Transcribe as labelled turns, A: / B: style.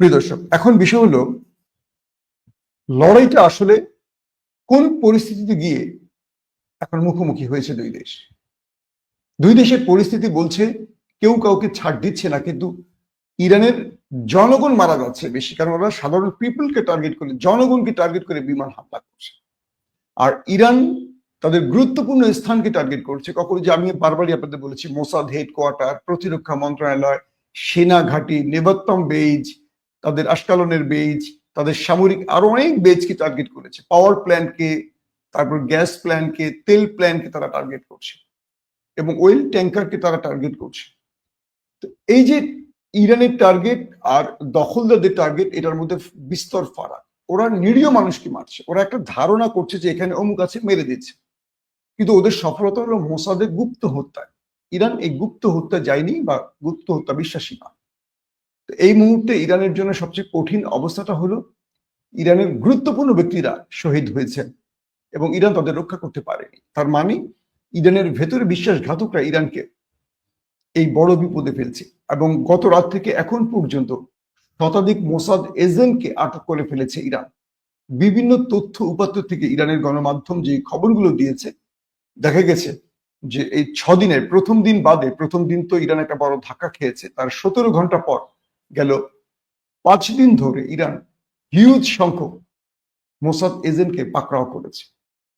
A: প্রিয় দর্শক, এখন বিষয় হলো, লড়াইটা আসলে কোন পরিস্থিতিতে গিয়ে এখন মুখোমুখি হয়েছে দুই দেশ? দুই দেশের পরিস্থিতি বলছে, কেউ কাউকে ছাড় দিচ্ছে না, কিন্তু ইরানের জনগণ মারা যাচ্ছে বেশি, কারণ ওরা সাধারণ পিপলকে টার্গেট করে, জনগণকে টার্গেট করে বিমান হামলা করছে। আর ইরান তাদের গুরুত্বপূর্ণ স্থানকে টার্গেট করছে। কখনো যে আমি বারবারই আপনাদের বলেছি, মোসাদ হেডকোয়ার্টার প্রতিরক্ষা মন্ত্রণালয় সেনা ঘাঁটি নেবত্তম বেইজ তাদের আশকালনের বেইজ তাদের সামরিক আরও অনেক বেজকে টার্গেট করেছে। পাওয়ার প্ল্যান্টকে তারপর গ্যাস প্ল্যান্টকে তেল প্ল্যান্টকে তারা টার্গেট করছে এবং ওয়েল ট্যাঙ্কারকে তারা টার্গেট করছে। তো এই যে ইরানের টার্গেট আর দখলদারদের টার্গেট এটার মধ্যে বিস্তর ফারাক। ওরা নিরীহ মানুষকে মারছে। ওরা একটা ধারণা করছে যে এখানে অমুক আছে, মেরে দিচ্ছে। কিন্তু ওদের সফলতা হলো মোসাদের গুপ্ত হত্যায়। ইরান এই গুপ্ত হত্যা যায়নি বা গুপ্ত হত্যা বিশ্বাসী না। এই মুহূর্তে ইরানের জন্য সবচেয়ে কঠিন অবস্থাটা হলো ইরানের গুরুত্বপূর্ণ ব্যক্তিরা শহীদ হয়েছেন এবং ইরান তাদের রক্ষা করতে পারেনি। তার মানে ইরানের ভেতরে বিশ্বাসঘাতকরা ইরানকে এই বড় বিপদে ফেলছে এবং গত রাত থেকে এখন পর্যন্ত শতাধিক মোসাদ এজেন্টকে আটক করে ফেলেছে ইরান। বিভিন্ন তথ্য উপাত্ত থেকে ইরানের গণমাধ্যম যে খবরগুলো দিয়েছে, দেখা গেছে যে এই ছদিনের প্রথম দিন বাদে, প্রথম দিন তো ইরান একটা বড় ধাক্কা খেয়েছে, তার সতেরো ঘণ্টা পর গেল পাঁচ দিন ধরে ইরান হিউজ সংখ্যক মোসাদ এজেন্টকে পাকড়াও করেছে।